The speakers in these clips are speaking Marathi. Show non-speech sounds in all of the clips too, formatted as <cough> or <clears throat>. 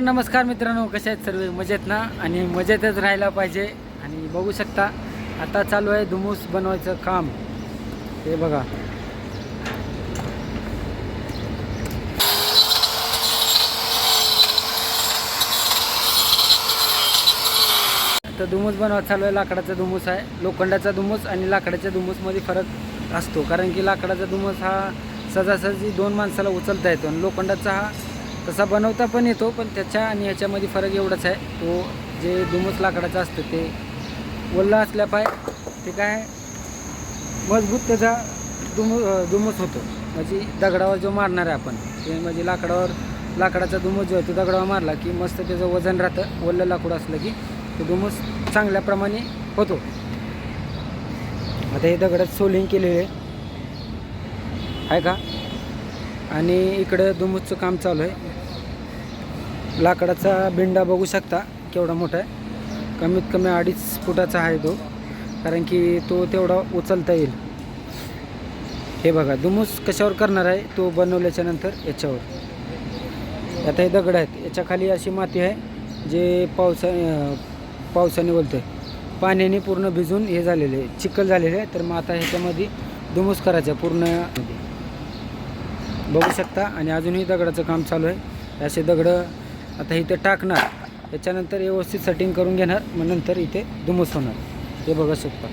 तर नमस्कार मित्रांनो कसे आहेत सर्व? मजेत ना? आणि मजेतच राहायला पाहिजे आणि बघू शकता आता चालू आहे धुमूस बनवायचं काम. हे बघा. आता धुमूस बनवायचं चालू आहे लाकडाचा धुमूस आहे. लोखंडाचा धुमूस आणि लाकडाच्या धुमूसमध्ये फरक असतो. कारण की लाकडाचा धुमूस हा सहजासहजी दोन माणसाला उचलता येतो आणि लोखंडाचा हा तसा बनवता पण येतो पण त्याच्या आणि ह्याच्यामध्ये फरक एवढाच आहे. तो जे दुमस लाकडाचं असतं ते ओल्ला असल्यापाय ते काय मजबूत त्याचा दुम दुमस होतो. म्हणजे दगडावर जो मारणार आहे आपण ते म्हणजे लाकडावर लाकडाचा दुमस जो आहे तो दगडावर मारला की मस्त त्याचं वजन राहतं. ओल्लं लाकूड असलं की तो दुमस चांगल्याप्रमाणे होतो. आता हे दगडात सोलिंग केलेले आहे. का? आणि इकडं दुमूसचं काम चालू आहे. लाकडाचा बिंडा बघू शकता केवढा मोठा आहे. कमीत कमी अडीच फुटाचा आहे तो कारण की तो तेवढा उचलता येईल. हे बघा दुमूस कशावर करणार आहे तो बनवल्याच्या नंतर याच्यावर. आता हे दगड आहेत याच्या खाली अशी माती आहे जे पावसा पावसाने पावसाने बोलते पाण्याने पूर्ण भिजून हे झालेले आहे चिखल झालेले आहे तर मग आता ह्याच्यामध्ये दुमूस करायचं आहे पूर्ण बघू शकता आणि अजूनही दगडाचं काम चालू आहे. असे दगडं आता इथे टाकणार. त्याच्यानंतर व्यवस्थित सेटिंग करून घेणार मग नंतर इथे धुमस होणार. हे बघा शकता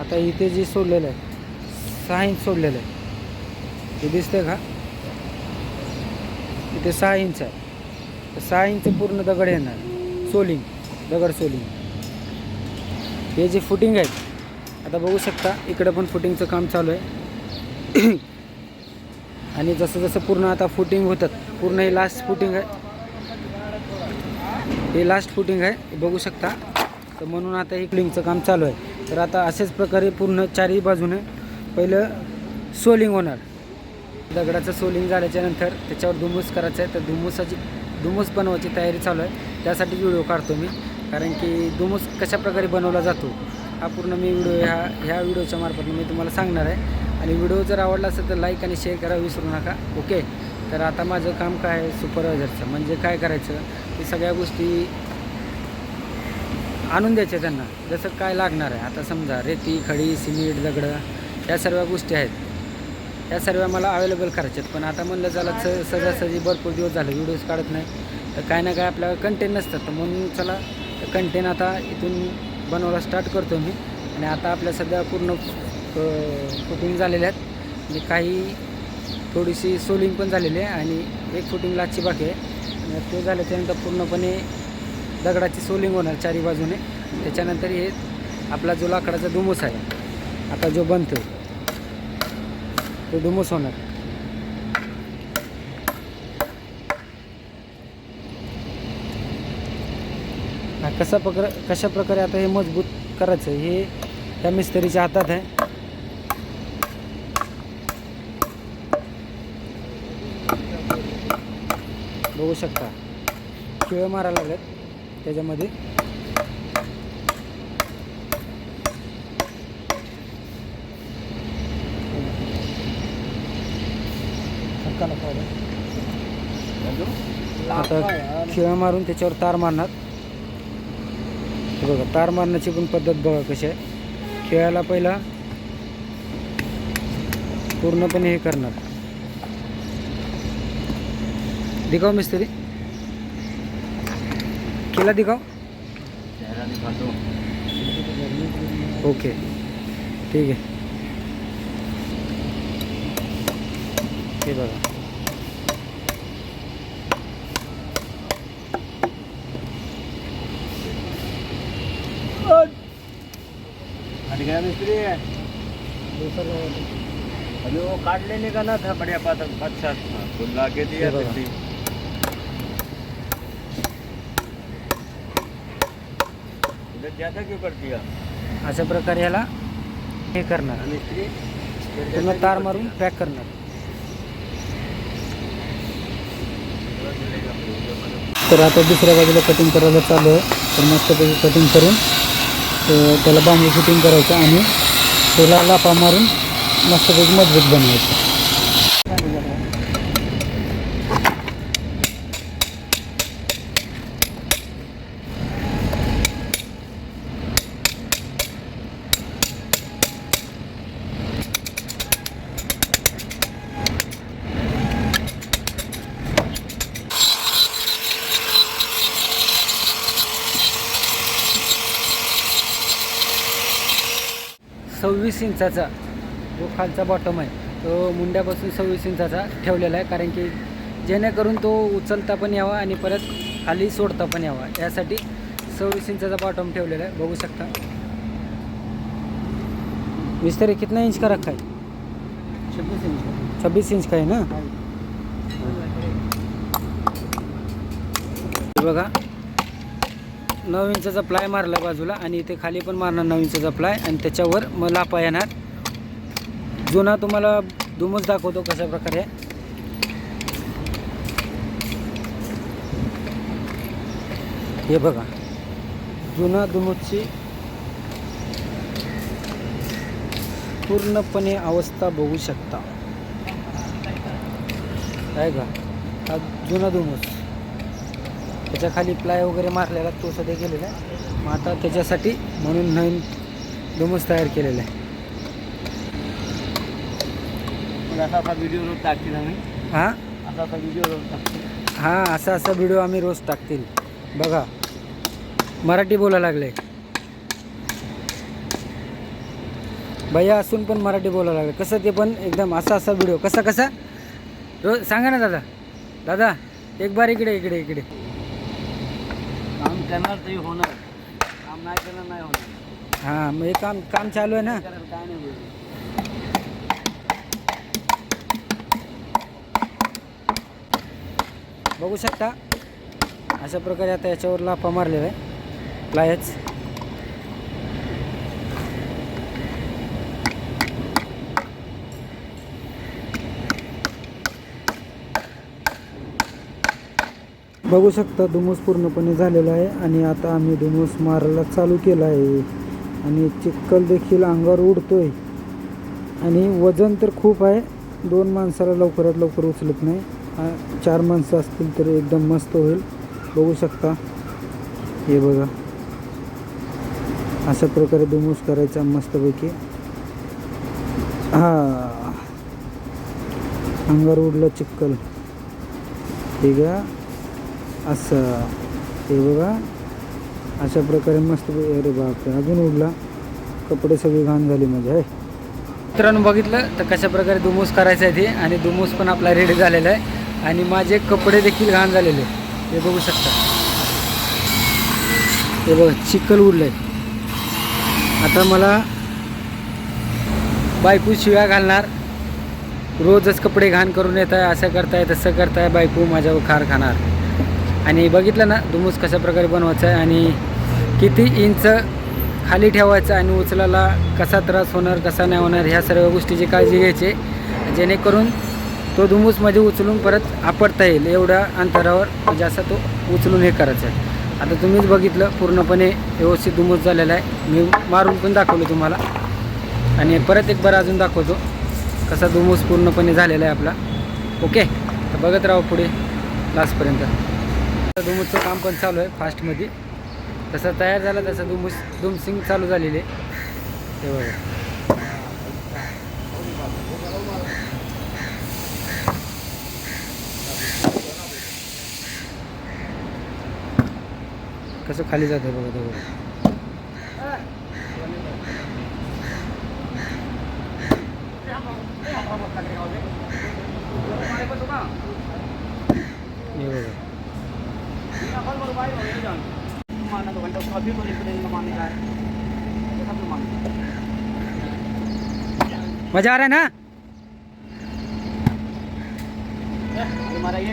आता इथे जे सोडलेलं आहे सहा इंच सोडलेलं आहे. हे दिसतंय का? इथे सहा इंच आहे. तर सहा इंच पूर्ण दगड येणार. सोलिंग दगड सोलिंग. हे जे फुटिंग आहे आता बघू शकता इकडं पण फुटिंगचं काम चालू आहे. <clears throat> आणि जसं जसं पूर्ण आता फुटिंग होतात पूर्ण हे लास्ट फुटिंग आहे हे लास्ट फुटिंग आहे बघू शकता. तर म्हणून आता हे क्लिंगचं काम चालू आहे. तर आता असेच प्रकारे पूर्ण चारही बाजूने पहिलं सोलिंग होणार. दगडाचं सोलिंग झाल्याच्यानंतर त्याच्यावर धुमूस करायचं आहे. तर धुमूसाची धुमूस बनवायची तयारी चालू आहे. त्यासाठी व्हिडिओ काढतो मी. कारण की धुमूस कशा प्रकारे बनवला जातो हा पूर्ण मी व्हिडिओ ह्या ह्या व्हिडिओच्या मार्फत मी तुम्हाला सांगणार आहे. आणि व्हिडिओ जर आवडला असेल तर लाईक आणि शेअर करा विसरू नका. ओके तर आता माझं काम काय आहे? सुपरवायझरचं म्हणजे काय करायचं? हे सगळ्या गोष्टी आणून द्यायच्या त्यांना. जसं काय लागणार आहे. आता समजा रेती खडी सिमेंट दगडं या सर्व गोष्टी आहेत. या सर्व मला अवेलेबल करायच्यात. पण आता म्हणलं चला स सहजासहजी भरपूर दिवस झाले. व्हिडिओज काढत नाही. तर काय ना काय आपल्याला कंटेंट नसतात. तर म्हणून चला कंटेंट आता इथून बनवायला स्टार्ट करतो मी. आणि आता आपल्या सध्या पूर्ण फुटिंग झालेल्या आहेत. म्हणजे काही थोडीशी सोलिंग पण झालेली आहे. आणि एक फुटिंग लाची बाकी आहे. ते झाल्याच्यानंतर पूर्णपणे दगडाची सोलिंग होणार चारी बाजूने. त्याच्यानंतर हे आपला जो लाकडाचा डुमूस आहे आता जो बनतो तो डुमूस होणार. हा कसा प्रकार कशा प्रकारे आता हे मजबूत करायचं हे त्या मिस्त्रीच्या हातात आहे. बघू शकता. खिळे मारायला लागलेत त्याच्यामध्ये. आता खिळा मारून त्याच्यावर तार मारणार. बघा तार मारण्याची पण पद्धत बघा कशी आहे. खेळायला पहिला पूर्णपणे हे करणार. दिखाव मिस्त्री। केला दिखाव ओके ठीक आहे. हे बघा. अभी वो काट लेने का ना था बढ़िया पाता अच्छा था तो ला के दिया ये बघा. फिर इधर ज्यादा क्यों कर दिया अशा प्रकारे ह्याला हे करणार. मिस्त्री पूर्ण तार मारून पॅक करणार. तर आता दुसऱ्या बाजूला कटिंग करायला चालू आहे तर मस्तपैकी कटिंग करून त्याला बांबू फिटिंग करायचं आणि त्याला लापा मारून मस्तपैकी मजबूत बनवायचं. सव्वीस इंचाचा जो खालचा बॉटम आहे तो मुंड्यापासून सव्वीस इंचाचा ठेवलेला आहे. कारण की जेणेकरून तो उचलता पण यावा आणि परत खाली सोडता पण यावा. यासाठी सव्वीस इंचाचा बॉटम ठेवलेला आहे. बघू शकता. मिस्त्री कितना इंच का रखा है छब्बीस इंच छब्बीस इंच का आहे ना? हे बघा. नऊ इंचाचा प्लाय मारला बाजूला आणि इथे खाली पण मारणार नऊ इंचाचा प्लाय आणि त्याच्यावर मग लापा येणार. जुना तुम्हाला दुमच दाखवतो कशा प्रकारे. हे बघा. जुना दुमची पूर्णपणे अवस्था बघू शकता. आहे का? हा जुना दुमस त्याच्याखाली प्लाय वगैरे मारलेला तो सध्या गेलेला आहे. मग आता त्याच्यासाठी म्हणून नवीन दुमस तयार केलेला आहे. हा? असा असा व्हिडिओ रोज टाकतील. हा असा असा व्हिडिओ आम्ही रोज टाकतील. बघा. मराठी बोलायला लागले. भैया असून पण मराठी बोलायला लागले. कसं ते पण एकदम असा असा व्हिडिओ कसा कसा? रोज सांगा ना दादा. दादा एक बार इकडे इकडे इकडे. करणार तरी होणार. काम नाही करणार नाही होणार. हां मग हे काम काम चालू आहे ना? काय नाही होईल. बघू शकता. अशा प्रकारे आता याच्यावर लाफा मारलेला आहे प्लायच बघू शकता धुमूस पूर्णपणे झालेला आहे आणि आता आम्ही धुमूस मारायला चालू केला आहे. आणि चिक्कल देखील अंगावर उडतोय. आणि वजन तर खूप आहे. दोन माणसाला लवकरात लवकर उचलत नाही. चार माणसं असतील तर एकदम मस्त होईल. बघू शकता. हे बघा. अशा प्रकारे दुमूस करायचा मस्तपैकी. हा. अंगावर उडलं चिक्कल ठीक आहे. असं. हे बघा. अशा प्रकारे मस्त अरे बापरे. अजून उडला. कपडे सगळे घाण झाली माझे आहे मित्रांनो बघितलं तर कशा प्रकारे दुमूस करायचं आहे ते. आणि दुमूस पण आपला रेडी झालेला आहे. आणि माझे कपडे देखील घाण झालेले हे बघू शकता. हे बघा चिखल उडलं आहे आता मला बायको शिव्या घालणार. रोजच कपडे घाण करून येत आहे असं करताय तसं करताय बायको माझ्यावर खार खाणार. आणि बघितलं ना दुमूस कशा प्रकारे बनवायचा आहे आणि किती इंच खाली ठेवायचं आणि उचलाला कसा त्रास होणार कसा नाही होणार ह्या सर्व गोष्टीची काळजी घ्यायची जेणेकरून तो दुमूसमध्ये म्हणजे उचलून परत आपडता येईल एवढ्या अंतरावर म्हणजे असा तो उचलून हे करायचं आहे. आता तुम्हीच बघितलं पूर्णपणे व्यवस्थित दुमूस झालेला आहे. मी मारून पण दाखवलं तुम्हाला. आणि परत एक बार अजून दाखवतो कसा दुमूस पूर्णपणे झालेला आहे आपला. ओके? तर बघत राहा पुढे लास्टपर्यंत. दुमूसचं काम पण चालू आहे फास्टमध्ये. तसं तयार झाला तसं दुमूस दुमसिंग चालू झालेली आहे. ते बघा. कसं खाली जातं बघा ते बघा. हे बघा. मजा आ रहा है ना? हमारा ये